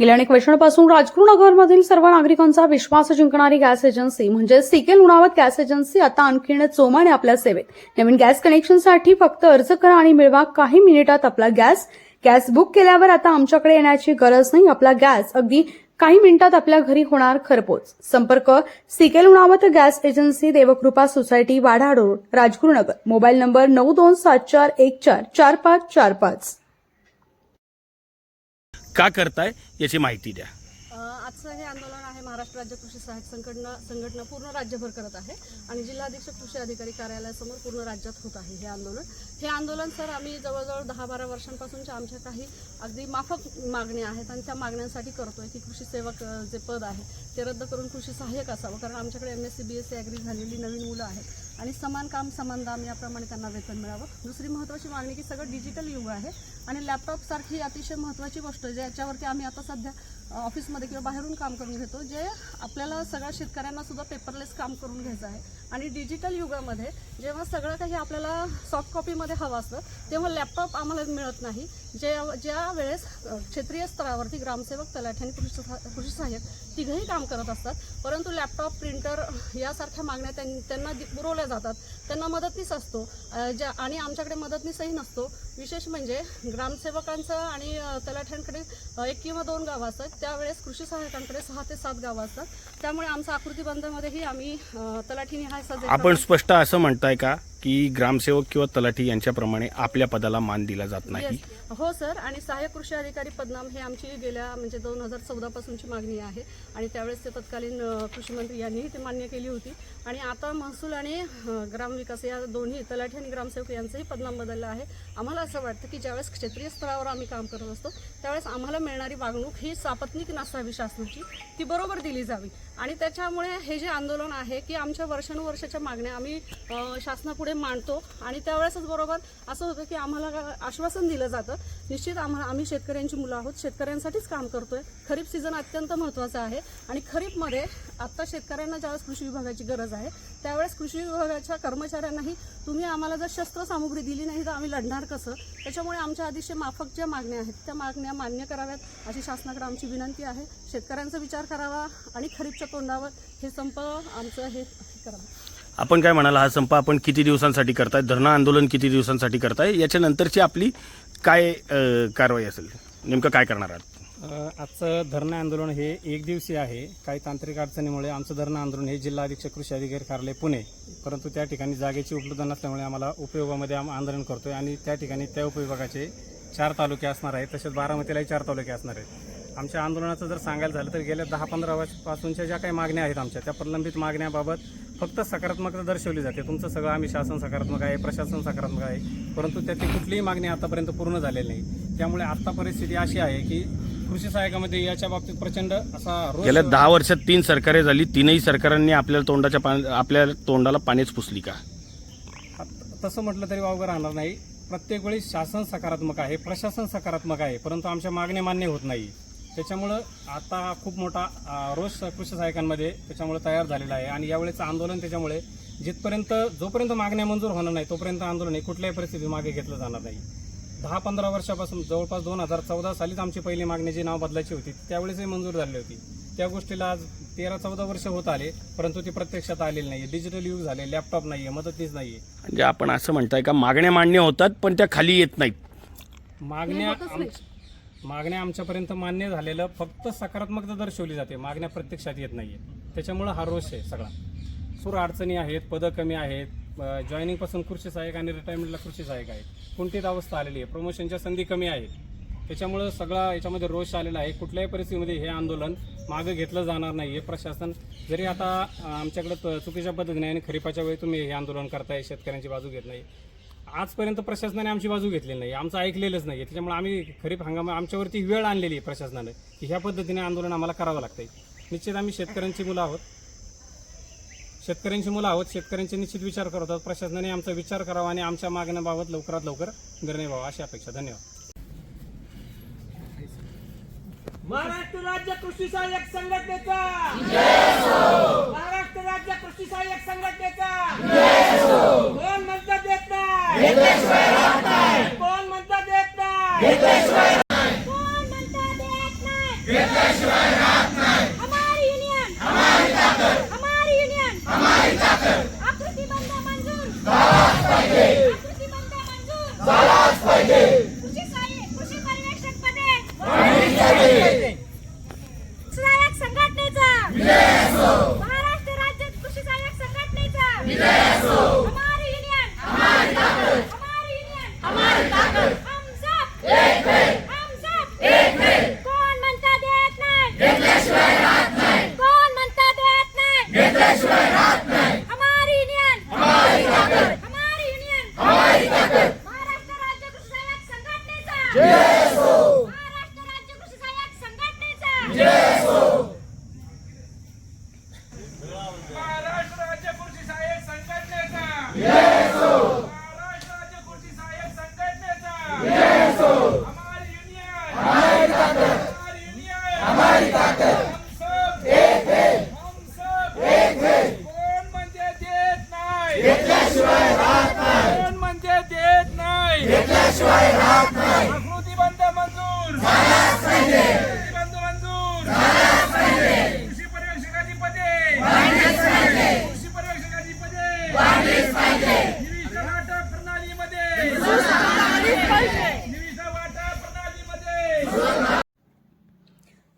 गेल्या अनेक वर्षांपासून राजगुरुनगरमधील सर्व नागरिकांचा विश्वास जिंकणारी गॅस एजन्सी म्हणजे C K Lunawat gas agency आता आणखीन चोमाने आपल्या सेवेत. नवीन गॅस कनेक्शनसाठी फक्त अर्ज करा आणि मिळवा काही मिनिटात आपला गॅस. गॅस बुक केल्यावर आता आमच्याकडे येण्याची गरज नाही. आपला गॅस अगदी काही मिनिटात आपल्या घरी होणार खरपोच. संपर्क C K Lunawat gas agency Devkrupa society Wada road Rajgurunagar mobile number नऊ दोन सात चार एक चार चार पाच चार पाच. का करताय याची माहिती द्या. आजचं हे आंदोलन आहे महाराष्ट्र राज्य कृषी सहाय्यक संघटना संघटना पूर्ण राज्यभर करत आहे आणि जिल्हाधीक्षक कृषी अधिकारी कार्यालयासमोर पूर्ण राज्यात होत आहे हे आंदोलन. हे आंदोलन सर आम्ही जवळजवळ दहा बारा वर्षांपासूनच्या आमच्या काही अगदी माफक मागण्या आहेत आणि त्या मागण्यांसाठी करतोय की कृषी सेवक जे पद आहे ते रद्द करून कृषी सहाय्यक असावं. कारण आमच्याकडे M S C B S C agri झालेली नवीन मुलं आहेत. आणि समान काम समान दाम याप्रमाणे त्यांना वेतन मिळावं. दुसरी महत्त्वाची मागणी की सगळं डिजिटल युग आहे आणि लॅपटॉपसारखी अतिशय महत्त्वाची गोष्ट ज्याच्यावरती आम्ही आता सध्या ऑफिसमध्ये किंवा बाहेरून काम करून घेतो जे आपल्याला सगळ्या शेतकऱ्यांना सुद्धा पेपरलेस काम करून घ्यायचं आहे. आणि डिजिटल युगामध्ये जेव्हा सगळं काही आपल्याला सॉफ्ट कॉपीमध्ये हवं असतं तेव्हा लॅपटॉप आम्हाला मिळत नाही. जे ज्या वेळेस क्षेत्रीय स्तरावरती ग्रामसेवक तलाठी आणि कृषी कृषी सहाय्यक तिघंही काम करत असतात परंतु लॅपटॉप प्रिंटर यासारख्या मागण्या त्यां- त्यांना दि- पुरवल्या जातात त्यांना मदतनीस असतो. ज्या आणि आमच्याकडे मदतनीसही नसतो. विशेष म्हणजे ग्रामसेवकांचं आणि तलाठ्यांकडे एक किंवा दोन गावं असतात. त्यावेळेस कृषी सहाय्यकांकडे सहा ते सात गावं असतात. त्यामुळे आमचा आकृतीबंधामध्येही आम्ही तलाठीनिहाय सज आपण स्पष्ट असं म्हणताय का? की ग्रामसेवक किंवा तलाठी यांच्याप्रमाणे आपल्या पदाला मान दिला जात नाही. Yes. हो सर. आणि सहाय्यक कृषी अधिकारी पदनाम हे आमची गेल्या म्हणजे दोन हजार चौदा पासूनची मागणी आहे. आणि त्यावेळेस ते तत्कालीन अ, कृषी मंत्री यांनीही ते मान्य केली होती. आणि आता महसूल आणि अ, ग्रामविकास या दोन्ही तलाठी आणि ग्रामसेवक यांचंही पदनाम बदललं आहे. आम्हाला असं वाटतं की ज्यावेळेस क्षेत्रीय स्तरावर आम्ही काम करत असतो त्यावेळेस आम्हाला मिळणारी वागणूक ही सापत्निक नसावी शासनाची. ती बरोबर दिली जावी. आणि त्याच्यामुळे हे जे आंदोलन आहे की आमच्या वर्षानुवर्षाच्या मागण्या आम्ही अ, शासनापुढे मांडतो आणि त्यावेळेसच बरोबर असं होतं की आम्हाला आश्वासन दिलं जातं. निश्चित आम्हाला आम्ही शेतकऱ्यांची मुलं आहोत. शेतकऱ्यांसाठीच काम करतोय. खरीप सीझन अत्यंत महत्त्वाचा आहे आणि खरीपमध्ये आत्ता शेतकऱ्यांना ज्यावेळेस कृषी विभागाची गरज आहे त्यावेळेस कृषी विभागाच्या कर्मचाऱ्यांनाही तुम्ही आम्हाला जर शस्त्रसामुग्री दिली नाही तर आम्ही लढणार कसं? त्याच्यामुळे आमच्या अतिशय माफक ज्या मागण्या आहेत त्या मागण्या मान्य कराव्यात अशी शासनाकडे आमची विनंती आहे. शेतकऱ्यांचा विचार करावा आणि खरीपच्या तोंडावर हे संप आमचं हे करावं. आपण काय म्हणाला हा संप आपण किती दिवसांसाठी करताय? धरणं आंदोलन किती दिवसांसाठी करताय? याच्यानंतरची आपली काय कारवाई असेल? नेमकं काय करणार आहात? आजचं धरणं आंदोलन हे एक दिवसीय आहे. काही तांत्रिक अडचणीमुळे आमचं धरणं आंदोलन हे जिल्हा अधीक्षक कृषी अधिकारी कार्यालय पुणे. परंतु त्या ठिकाणी जागेची उपलब्ध नसल्यामुळे आम्हाला उपयोगामध्ये आम आंदोलन करतोय आणि त्या ठिकाणी त्या उपविभागाचे चार तालुके असणार आहेत तसेच बारामतीलाही चार तालुके असणार आहेत. आमच्या आंदोलनाचं जर सांगायला झालं तर गेल्या दहा पंधरा वर्षापासूनच्या ज्या काही मागण्या आहेत आमच्या त्या प्रलंबित मागण्याबाबत फक्त सकारात्मकता दर्शवली जाते. तुमचं सगळं आम्ही शासन सकारात्मक आहे प्रशासन सकारात्मक आहे. परंतु त्यातली कुठलीही मागणी आतापर्यंत पूर्ण झालेली नाही. त्यामुळे आता परिस्थिती अशी आहे की कृषी सहाय्यकामध्ये याच्या बाबतीत प्रचंड असा गेल्या दहा वर्षात तीन सरकारे झाली. तीनही सरकारांनी आपल्या तोंडाच्या पान आपल्या तोंडाला पाणीच पुसली का? तसं म्हटलं तरी वावगं राहणार नाही. प्रत्येक वेळी शासन सकारात्मक आहे प्रशासन सकारात्मक आहे परंतु आमच्या मागण्या मान्य होत नाही. त्याच्यामुळं आता खूप मोठा रोष कृषी सहाय्यकांमध्ये त्याच्यामुळे तयार झालेला आहे. आणि यावेळेचं आंदोलन त्याच्यामुळे जिथपर्यंत जोपर्यंत मागण्या मंजूर होणार नाही तोपर्यंत आंदोलन हे कुठल्याही परिस्थितीत मागे घेतलं जाणार नाही. दहा पंधरा वर्षापासून जवळपास दोन हजार चौदा सालीच आमची पहिली मागणी जी नाव बदलायची होती त्यावेळेसही मंजूर झाली होती. त्या गोष्टीला आज तेरा चौदा वर्ष होत आले परंतु ती प्रत्यक्षात आलेली नाही डिजिटल युग झाले लॅपटॉप नाही आहे मदतनीस नाही आहे म्हणजे आपण असं म्हणताय का मागण्या मान्य होतात पण त्या खाली येत नाहीत. मागण्या. आम- मागण्या आमच्यापर्यंत मान्य झालेलं फक्त सकारात्मकता दर्शवली जाते. मागण्या प्रत्यक्षात येत नाही आहे त्याच्यामुळं हा रोष आहे सगळा. सूर अडचणी आहेत पदं कमी आहेत जॉईनिंगपासून कृषी सहाय्यक आणि रिटायरमेंटला कृषी सहाय्यक आहेत. कोणतीच अवस्था आलेली आहे. प्रमोशनच्या संधी कमी आहेत. त्याच्यामुळं सगळा याच्यामध्ये रोष आलेला आहे. कुठल्याही परिस्थितीमध्ये हे आंदोलन मागं घेतलं जाणार नाही हे प्रशासन जरी आता आमच्याकडं आमच्याकडे चुकीच्या पद्धतीने आणि खरीपाच्या वेळी तुम्ही हे आंदोलन करताय शेतकऱ्यांची बाजू घेत नाही. आजपर्यंत प्रशासनाने आमची बाजू घेतलेली नाही. आमचं ऐकलेलंच नाही. त्याच्यामुळे आम्ही खरीप हंगाम आमच्यावरती वेळ आणलेली आहे प्रशासनाने की ह्या पद्धतीने आंदोलन आम्हाला करावं लागतंय. निश्चित आम्ही शेतकऱ्यांची मुलं आहोत. शेतकऱ्यांची मुलं आहोत. शेतकऱ्यांचे निश्चित विचार करत आहोत. प्रशासनाने आमचा विचार करावा आणि आमच्या मागण्याबाबत लवकरात लवकर निर्णय व्हावा अशी अपेक्षा. धन्यवाद. महाराष्ट्र राज्य कृषी सहाय्यक संघटनेचा! महाराष्ट्र राज्य कृषी सहाय्यक संघटनेचा! कोण म्हणता देत नाही? कोण म्हणता देत नाही? घेतल्याशिवाय राहत नाही. म्हणजे देत नाही. घेतल्याशिवाय राहत नाही.